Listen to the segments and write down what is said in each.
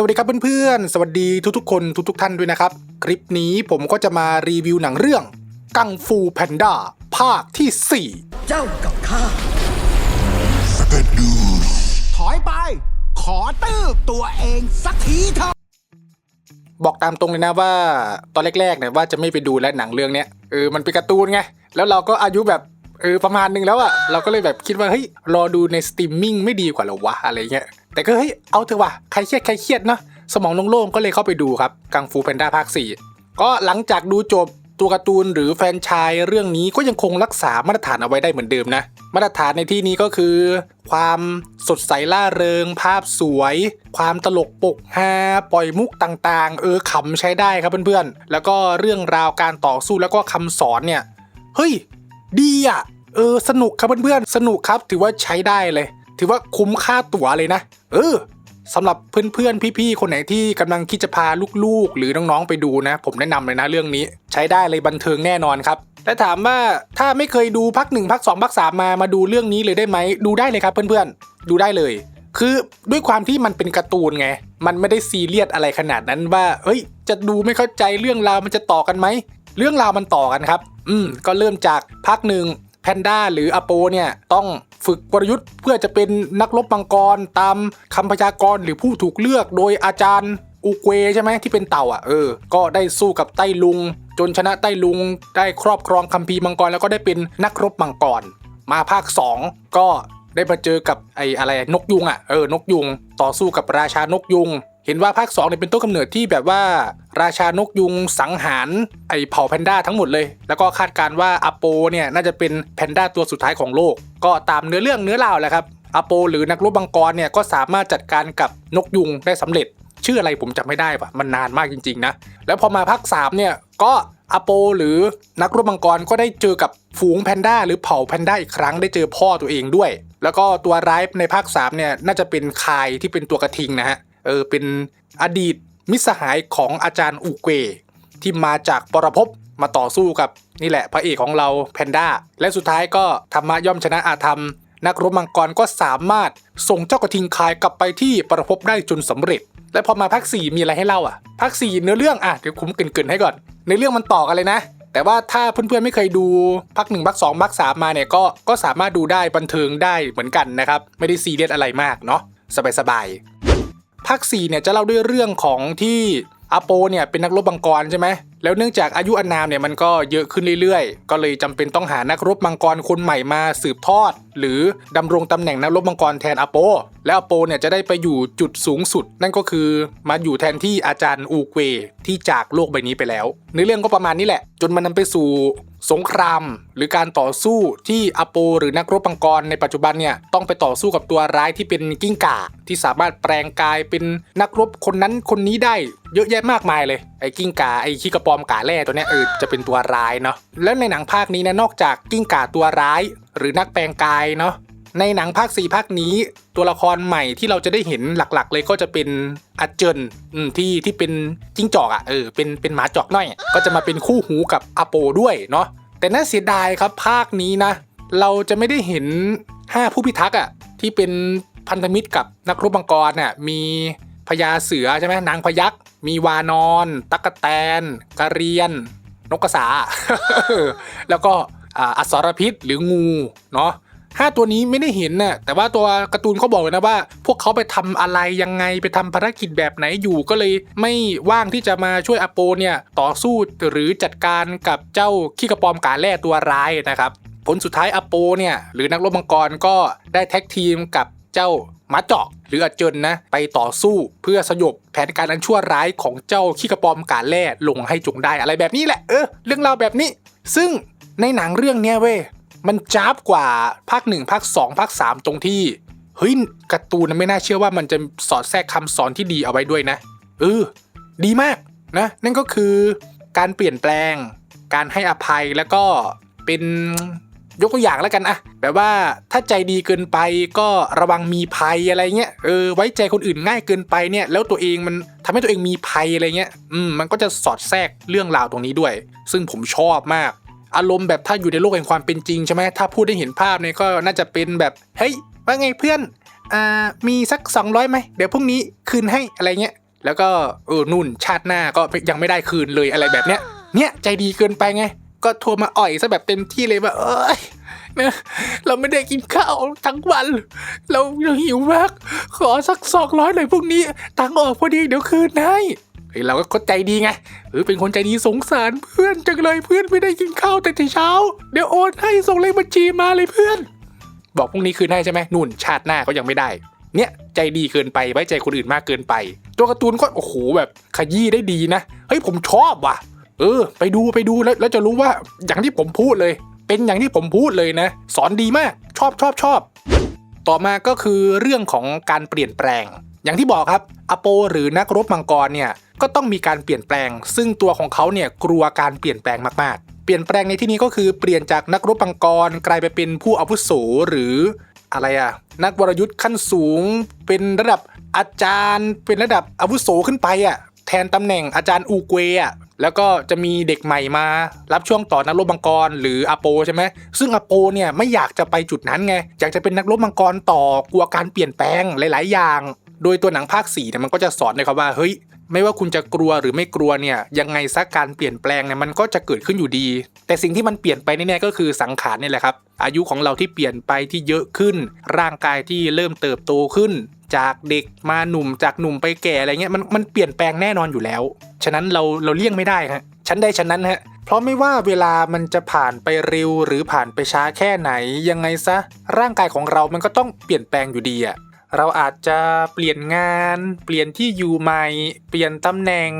สวัสดีครับเพื่อนๆ สวัสดีทุกๆ คนทุกๆ ท่านด้วยนะครับ คลิปนี้ผมก็จะมารีวิวหนังเรื่อง กังฟูแพนด้าภาคที่เจ้ากับข้าถอยไป ขอตื้อตัวเองสักทีเถอะ4บอกตามตรงเลยนะว่า ตอนแรกๆเนี่ยว่าจะไม่ไปดูแลวหนังเรื่องเนี้ยเออมันเป็นการ์ตูนไง แล้วเราก็อายุแบบเออประมาณหนึงแล้วอะเราก็เลยแบบคิดว่าเฮ้ยรอดูในสตรีมมิ่งไม่ดีกว่าเหรอวะอะไรเงี้ย แต่ก็เฮ้ยเอาเถอะว่ะใครเครียดใครเครียดเนาะสมองโล่งๆก็เลยเข้าไปดูครับกังฟูแพนด้าภาค 4 ก็หลังจากดูจบตัวการ์ตูนหรือแฟนชายเรื่องนี้ก็ยังคงรักษามาตรฐานเอาไว้ได้เหมือนเดิมนะ มาตรฐานในที่นี้ก็คือ ความสดใสล่าเริง ภาพสวย ความตลกปกฮาปล่อยมุกต่างๆ เออขำใช้ได้ครับเพื่อนๆ แล้วก็เรื่องราวการต่อสู้แล้วก็คำสอนเนี่ย เฮ้ย ดีอะ เออ สนุกครับเพื่อนๆ สนุกครับถือว่าใช้ได้เลย ถือว่าคุ้มค่าตั๋วเลยนะ เออสำหรับเพื่อนๆ พี่ๆ คนไหนที่กำลังคิดจะพาลูกๆ หรือน้องๆ ไปดูนะ ผมแนะนำเลยนะเรื่องนี้ ใช้ได้เลยบันเทิงแน่นอนครับและถามว่าถ้าไม่เคยดูพักหนึ่งพักสองพักสามมามาดูเรื่องนี้เลยได้ไหมดูได้เลยครับเพื่อนๆ ดูได้เลย คือด้วยความที่มันเป็นการ์ตูนไง มันไม่ได้ซีเรียสอะไรขนาดนั้นว่า เฮ้ย จะดูไม่เข้าใจเรื่องราวมันจะต่อกันไหมเรื่องราวมันต่อกันครับ อืมก็เริ่มจากภาคหนึ่งแพนด้าหรืออโปเนี่ยต้อง ฝึกกลยุทธ์เพื่อจะเป็นนักรบมังกรตามคำพยากรณ์หรือผู้ถูกเลือกโดยอาจารย์อุเกวใช่ไหมที่เป็นเต่าอะเออ ก็ได้สู้กับไต้ลุง จนชนะไต้ลุง ได้ครอบครองคัมภีร์มังกรแล้วก็ได้เป็นนักรบมังกร มาภาค 2 ก็ได้มาเจอกับไอ้อะไรนกยุงอะเออนกยุง ต่อสู้กับราชานกยุง เห็นว่าภาค2เนี่ยเป็นต้นกำเนิดที่แบบว่า ราชานกยุงสังหารไอเผ่าแพนด้าทั้งหมดเลย แล้วก็คาดการณ์ว่าอโปเนี่ยน่าจะเป็นแพนด้าตัวสุดท้ายของโลก ก็ตามเนื้อเรื่องเนื้อราวแหละครับอโปหรือนักรบบังกรเนี่ยก็สามารถจัดการกับนกยุงได้สำเร็จ ชื่ออะไรผมจำไม่ได้ปะมันนานมากจริงๆนะแล้วพอมาภาค3เนี่ยก็อโปหรือนักรบมังกรก็ได้เจอกับฝูงแพนด้าหรือเผ่าแพนด้าอีกครั้งได้เจอพ่อตัวเองด้วย แล้วก็ตัวร้ายในภาค3เนี่ยน่าจะเป็นคายที่เป็นตัวกระทิงนะฮะเออเป็นอดีต มิสหายของอาจารย์อุเกที่มาจากปรภพมาต่อสู้กับนี่แหละพระเอกของเราแพนด้าและสุดท้ายก็ธรรมะย่อมชนะอาธรรม นักรบมังกรก็สามารถส่งเจ้ากระทิงคายกลับไปที่ปรภพได้จนสำเร็จ และพอมาภาค4มีอะไรให้เล่าอะภาค4เนื้อเรื่องอะเดี๋ยวคุ้มเกินๆให้ก่อนในเรื่องมันต่อกันเลยนะแต่ว่าถ้าเพื่อนๆไม่เคยดูภาคหนึ่งภาคสองภาคสามมาเนี่ยก็ก็สามารถดูได้บันเทิงได้เหมือนกันนะครับ ไม่ได้ซีเรียสอะไรมากเนาะสบายๆ ภาค4เนี่ยจะเล่าด้วยเรื่องของที่อาโปเนี่ยเป็นนักรบบังกรใช่ไหม แล้วเนื่องจากอายุอานามเนี่ยมันก็เยอะขึ้นเรื่อยๆ ก็เลยจำเป็นต้องหานักรบมังกรคนใหม่มาสืบทอด หรือดำรงตำแหน่งนักรบมังกรแทนอาโป และอาโปเนี่ยจะได้ไปอยู่จุดสูงสุด นั่นก็คือมาอยู่แทนที่อาจารย์อูเกวที่จากโลกใบนี้ไปแล้วในอเรื่องก็ประมาณนี้แหละ จนมันนำไปสู่สงคราม หรือการต่อสู้ที่อาโป หรือนักรบมังกรในปัจจุบันเนี่ยต้องไปต่อสู้กับตัวร้ายที่เป็นกิ้งก่า ที่สามารถแปลงกายเป็นนักรบคนนั้นคนนี้ได้เยอะแยะมากมายเลยไอ้กิ้งก่าไอ้ขี้กระปอมกาแร่ตัวเนี้ยเออจะเป็นตัวร้ายเนาะแล้วในหนังภาคนี้นะนอกจากกิ้งก่าตัวร้าย หรือนักแปลงกายเนาะในหนังภาค 4 ภาคนี้ ตัวละครใหม่ที่เราจะได้เห็นหลักๆ เลยก็จะเป็นอาเจินอืมที่ที่เป็นจิ้งจอกอะ่ะเออเป็นเป็นหมาจอกน้อย ก็จะมาเป็นคู่หูกับอาโปด้วยเนาะแต่น่าเสียดายครับภาคนี้นะ เราจะไม่ได้เห็น 5 ผู้พิทักษ์อะที่เป็นพันธมิตรกับนักรบมังกรน่ะมี พญาเสือใช่ไหมนางพยักษ์มีวานอนตักกะแตนกระเรียน นกกระสา แล้วก็อ่าอสรพิษหรืองูเนาะห้าตัวนี้ไม่ได้เห็นน่ะแต่ว่าตัวการ์ตูนเขาบอกเลยนะว่า พวกเขาไปทำอะไรยังไงไปทำภารกิจแบบไหนอยู่ก็เลยไม่ว่างที่จะมาช่วยอโปเนี่ยต่อสู้หรือจัดการกับเจ้าขี้กระปอมกาแร่ตัวร้ายนะครับ ผลสุดท้ายอโปเนี่ยหรือนักรบมังกรก็ได้แท็กทีมกับเจ้าหมาเจาะ หรืออาเจินนะ ไปต่อสู้เพื่อสยบแผนการอันชั่วร้ายของเจ้าขี้กระปอมกาแร่ลงให้จงได้อะไรแบบนี้แหละเออเรื่องราวแบบนี้ ซึ่งในหนังเรื่องเนี้ยเว้ยมันจ้าบกว่าภาค1ภาค2ภาค3ตรงที่เฮ้ยการ์ตูนนไม่น่าเชื่อว่ามันจะสอดแทรกคำสอนที่ดีเอาไว้ด้วยนะเออดีมากนะ นั่นก็คือการเปลี่ยนแปลง การให้อภัยแล้วก็เป็น ยกตัวอย่างแล้วกันอะแบบว่าถ้าใจดีเกินไปก็ระวังมีภัยอะไรเงี้ยเออไว้ใจคนอื่นง่ายเกินไปเนี่ยแล้วตัวเองมันทำให้ตัวเองมีภัยอะไรเงี้ยอืมมันก็จะสอดแทรกเรื่องราวตรงนี้ด้วย ซึ่งผมชอบมากอารมณ์แบบถ้าอยู่ในโลกแห่งความเป็นจริงใช่ไหมถ้าพูดได้เห็นภาพเนี่ยก็น่าจะเป็นแบบเฮ้ยว่าไงเพื่อนอ่ามีสัก 200ไหมเดี๋ยวพรุ่งนี้คืนให้อะไรเงี้ยแล้วก็เออนุ่นชาติหน้าก็ยังไม่ได้คืนเลยอะไรแบบเนี้ยเนี่ยใจดีเกินไปไง ก็โทรมาอ่อยซะแบบเต็มที่เลยว่าเอ้ยนะเราไม่ได้กินข้าวทั้งวัน เราเราหิวมาก ขอสักสองร้อยหน่อยพรุ่งนี้ ตังออกพอดีเดี๋ยวคืนให้เฮ้ยเราก็คนใจดีไงเออเป็นคนใจดีสงสารเพื่อนจังเลยเพื่อนไม่ได้กินข้าวแต่แต่เช้า เดี๋ยวโอนให้ส่งเลขบัญชีมาเลยเพื่อน บอกพรุ่งนี้คืนให้ใช่ไหมนุ่น ชาติหน้าก็ยังไม่ได้ เนี่ยใจดีเกินไปไว้ใจคนอื่นมากเกินไป ตัวการ์ตูนก็โอ้โหแบบขยี้ได้ดีนะเฮ้ยผมชอบว่ะ เออ ไปดูไปดูแล้วแล้วจะรู้ว่าอย่างที่ผมพูดเลย เป็นอย่างที่ผมพูดเลยนะ สอนดีมากชอบชอบชอบ ต่อมาก็คือเรื่องของการเปลี่ยนแปลง อย่างที่บอกครับอโปหรือนักรบมังกรเนี่ยก็ต้องมีการเปลี่ยนแปลง ซึ่งตัวของเขาเนี่ยกลัวการเปลี่ยนแปลงมากๆ เปลี่ยนแปลงในที่นี้ก็คือเปลี่ยนจากนักรบมังกรกลายไปเป็นผู้อาวุโสหรืออะไรอะนักวรยุทธ์ขั้นสูง เป็นระดับอาจารย์ เป็นระดับอาวุโสขึ้นไปอะแทนตำแหน่งอาจารย์อูเกวอะ แล้วก็จะมีเด็กใหม่มา รับช่วงต่อนักรบมังกรหรืออาโปใช่ไหมซึ่งอาโปเนี่ยไม่อยากจะไปจุดนั้นไงอยากจะเป็นนักรบมังกรต่อกลัวการเปลี่ยนแปลงหลาย ๆ อย่าง โดยตัวหนังภาค4เนี่ยมันก็จะสอนเลยครับว่าเฮ้ย ไม่ว่าคุณจะกลัวหรือไม่กลัวเนี่ยยังไงซัการเปลี่ยนแปลงเนี่ยมันก็จะเกิดขึ้นอยู่ดี แต่สิ่งที่มันเปลี่ยนไปแน่ๆก็คือสังขารเนี่ยแหละครับ อายุของเราที่เปลี่ยนไปที่เยอะขึ้น ร่างกายที่เริ่มเติบโตขึ้น จากเด็กมาหนุ่มจากหนุ่มไปแก่อะไรเงี้ยมันมันเปลี่ยนแปลงแน่นอนอยู่แล้ว ฉะนั้นเราเราเลี่ยงไม่ได้ฮะฉันได้ฉันนั้นฮะเพราะไม่ว่าเวลามันจะผ่านไปเร็วหรือผ่านไปช้าแค่ไหนยังไงซะร่างกายของเรามันก็ต้องเปลี่ยนแปลงอยู่ดีอะ เราอาจจะเปลี่ยนงาน เปลี่ยนที่อยู่ใหม่ เปลี่ยนตำแหน่ง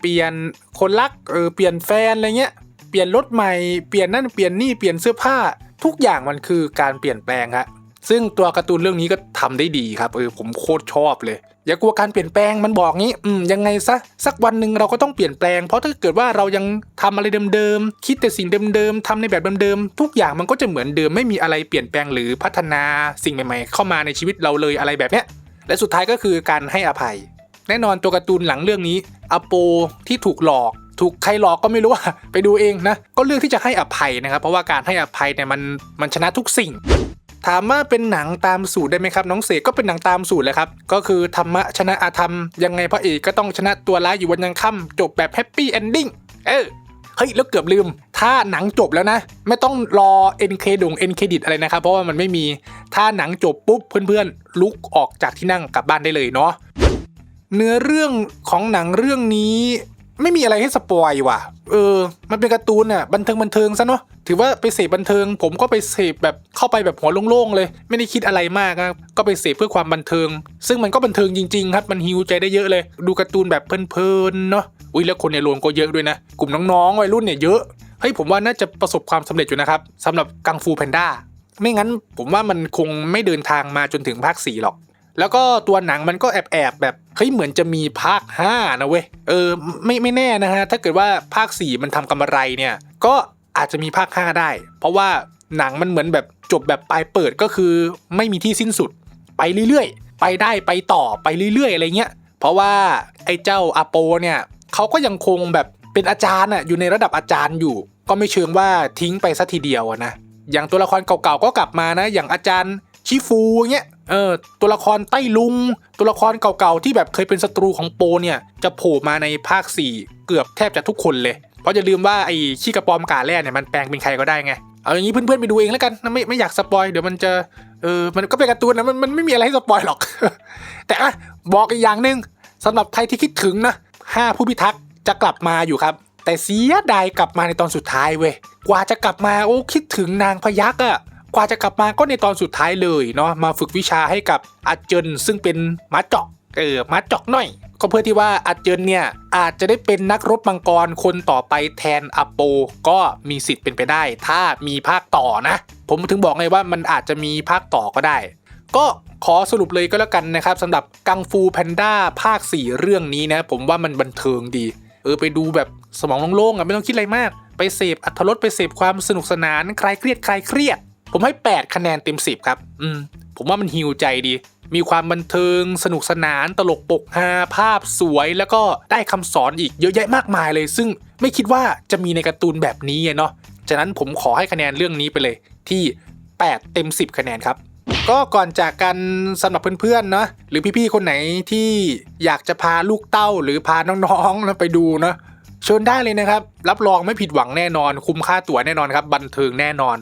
เปลี่ยนคนรักเออเปลี่ยนแฟนอะไรเงี้ย เปลี่ยนรถใหม่ เปลี่ยนนั่นเปลี่ยนนี่ เปลี่ยนเสื้อผ้า ทุกอย่างมันคือการเปลี่ยนแปลงฮะ ซึ่งตัวการ์ตูนเรื่องนี้ก็ทำได้ดีครับเออผมโคตรชอบเลย อย่ากลัวการเปลี่ยนแปลงมันบอกงี้ อืมยังไงซะสักวันหนึ่งเราก็ต้องเปลี่ยนแปลง เพราะถ้าเกิดว่าเรายังทำอะไรเดิมๆคิดแต่สิ่งเดิมๆทำในแบบเดิมๆทุกอย่างมันก็จะเหมือนเดิมไม่มีอะไรเปลี่ยนแปลงหรือพัฒนาสิ่งใหม่ๆ เข้ามาในชีวิตเราเลยอะไรแบบเนี้ยและสุดท้ายก็คือการให้อภัย แน่นอนตัวการ์ตูนหลังเรื่องนี้อโปที่ถูกหลอกถูกใครหลอกก็ไม่รู้ว่าไปดูเองนะ ก็เลือกที่จะให้อภัยนะครับ เพราะว่าการให้อภัยเนี่ยมันมันชนะทุกสิ่ง ถามว่าเป็นหนังตามสูตรได้ไหมครับ น้องเสกก็เป็นหนังตามสูตรเลยครับ ก็คือธรรมะชนะอาธรรม ยังไงพระเอกก็ต้องชนะตัวร้ายอยู่วันยังค่ำจบแบบแฮปปี้เอนดิ้งเออเฮ้ยแล้วเกือบลืม ถ้าหนังจบแล้วนะ ไม่ต้องรอเอ็นเคดงเอ็นเครดิตอะไรนะครับ เพราะว่ามันไม่มี ถ้าหนังจบปุ๊บเพื่อนๆ ลุกออกจากที่นั่งกลับบ้านได้เลยเนาะเนื้อเรื่องของหนังเรื่องนี้ ไม่มีอะไรให้สปอยว่ะ เออ มันเป็นการ์ตูนน่ะบันเทิงบันเทิงซะเนาะ ถือว่าไปเสพบันเทิง ผมก็ไปเสพแบบเข้าไปแบบหัวโล่งๆเลย ไม่ได้คิดอะไรมากนะก็ไปเสพเพื่อความบันเทิง ซึ่งมันก็บันเทิงจริงๆครับ มันฮิวใจได้เยอะเลย ดูการ์ตูนแบบเพลินๆเนาะ อุ้ยแล้วคนในโรงก็เยอะด้วยนะ กลุ่มน้องๆวัยรุ่นเนี่ยเยอะ เฮ้ยผมว่าน่าจะประสบความสำเร็จอยู่นะครับสำหรับกังฟูแพนด้า ไม่งั้นผมว่ามันคงไม่เดินทางมาจนถึงภาค4หรอก แล้วก็ตัวหนังมันก็แอบแอบแบบเฮ้ยเหมือนจะมีภาค 5 นะเว้ย เออไม่ไม่แน่นะฮะ ถ้าเกิดว่าภาค 4 มันทำกำไรเนี่ย ก็อาจจะมีภาค 5 ได้ เพราะว่าหนังมันเหมือนแบบจบแบบปลายเปิดก็คือไม่มีที่สิ้นสุด ไปเรื่อยๆ ไปได้ไปต่อไปเรื่อยๆ อะไรเงี้ย เพราะว่าไอ้เจ้าอาโปเนี่ยเขาก็ยังคงแบบเป็นอาจารย์อะอยู่ในระดับอาจารย์อยู่ ก็ไม่เชิงว่าทิ้งไปซะทีเดียวนะ อย่างตัวละครเก่าๆก็กลับมานะ อย่างอาจารย์ชิฟูเงี้ย เออตัวละครไต้ลุง ตัวละครเก่าๆที่แบบเคยเป็นศัตรูของโปเนี่ยจะโผล่มาในภาค 4 เกือบแทบจะทุกคนเลย เพราะอย่าลืมว่าไอ้ขี้กระปอมกาแร่เนี่ยมันแปลงเป็นใครก็ได้ไงเอาอย่างนี้เพื่อนๆไปดูเองแล้วกันนะไม่ไม่อยากสปอยเดี๋ยวมันจะเออมันก็เป็นการ์ตูนนะมันมันไม่มีอะไรให้สปอยหรอก แต่อะบอกอีกอย่างหนึ่งสำหรับใครที่คิดถึงนะห้าผู้พิทักษ์จะกลับมาอยู่ครับ แต่เสียดายกลับมาในตอนสุดท้ายเว้ยกว่าจะกลับมาโอ้คิดถึงนางพยักอะ ว่าจะกลับมาก็ในตอนสุดท้ายเลยเนาะมาฝึกวิชาให้กับอาเจนซึ่งเป็นหมาเจาะเออหมาเจาะหน่อย ก็เพื่อที่ว่าอาเจนเนี่ยอาจจะได้เป็นนักรบมังกรคนต่อไปแทนอโป ก็มีสิทธิ์เป็นไปได้ ถ้ามีภาคต่อนะ ผมถึงบอกไงว่ามันอาจจะมีภาคต่อก็ได้ ก็ขอสรุปเลยก็แล้วกันนะครับสำหรับกังฟูแพนด้าภาค 4 เรื่องนี้นะ ผมว่ามันบันเทิงดี เออไปดูแบบสมองโล่งๆอะไม่ต้องคิดอะไรมาก ไปเสพอัธรสไปเสพความสนุกสนานคลายเครียดคลายเครียด ผมให้ 8 คะแนนเต็ม 10 ครับ อืม ผมว่ามันฮิวใจดี มีความบันเทิง สนุกสนาน ตลกปกฮาภาพสวย แล้วก็ได้คำสอนอีกเยอะแยะมากมายเลย ซึ่งไม่คิดว่าจะมีในการ์ตูนแบบนี้เนาะ ฉะนั้นผมขอให้คะแนนเรื่องนี้ไปเลยที่ 8 เต็ม 10 คะแนนครับก็ก่อนจากกันสำหรับเพื่อนๆเนาะหรือพี่ๆคนไหนที่อยากจะพาลูกเต้าหรือพาน้องๆนะไปดูเนาะเชิญได้เลยนะครับ รับรองไม่ผิดหวังแน่นอน คุ้มค่าตั๋วแน่นอนครับ บันเทิงแน่นอน